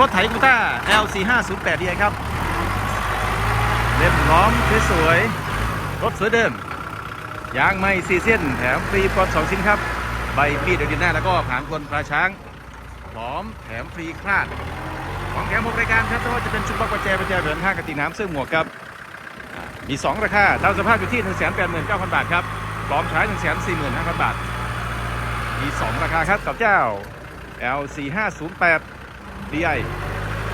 รถไถกูต้า L4508D ครับ เล่มพร้อมสวยๆรถสวยเดิม ยางไม่ซีเส้นแถมฟรีปอดสองชิ้นครับ ใบมีดเดินหน้าแล้วก็ผางคนปลาช้างพร้อมแถมฟรีคลาด ของแถมหกรายการครับไม่ว่าจะเป็นชุดล็อกประแจประแจเหรียญห้ากระติกน้ำเสื้อหมวกครับ มี 2 ราคาตามสภาพอยู่ที่ 1 8 9 0 0 0 บาทครับพร้อมใช้1 4 5 0 0 0 บาท มี 2 ราคาครับกับเจ้า L4508 DI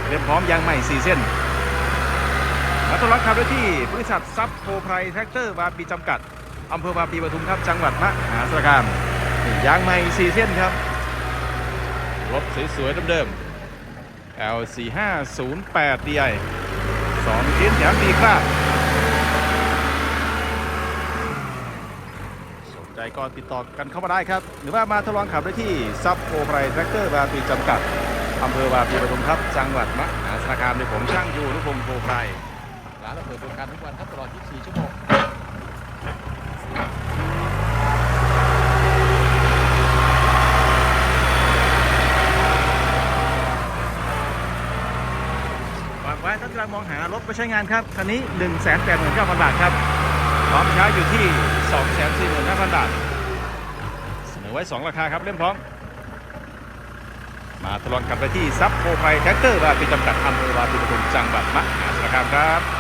เรียมพร้อมยางใหม่ 4 เส้นมาต้อนรับครับด้วยที่บริษัทซับโพไพรแท็กเตอร์บาปีจำกัดอำเภอบาปีปทุมครับจังหวัดมหาสารคามยางใหม่ 4 เส้นครับ รถสวยๆเดิมๆ L4508 DI 2ชิ้นแถมดีครับใจก็ติดต่อกันเข้ามาได้ครับ หรือว่ามาทดลองขับได้ที่ซับโพไพรแท็กเตอร์บาปีจำกัด อำเภอบาปีปทุมครับจังหวัดมหาสารคามโดยผมช่างยูนุพงศ์โพไพรร้านเราเปิดบริการทุกวันครับตลอด 24 ชั่วโมงฝากไว้ท่านกำลังมองหารถไปใช้งานครับ คันนี้ 1 8 9 0 0 0 บาทครับพร้อมใช้อยู่ที่ 2 4 4 5 0 0 0 บาท เสนอไว้ 2 ราคาครับเล่มพร้อม มาทดลองกันไปที่ซับโคไฟแท็กเตอร์บาปีจำกัดอำเภอบาปีปทุมจังหวัดมหาสารคามครับ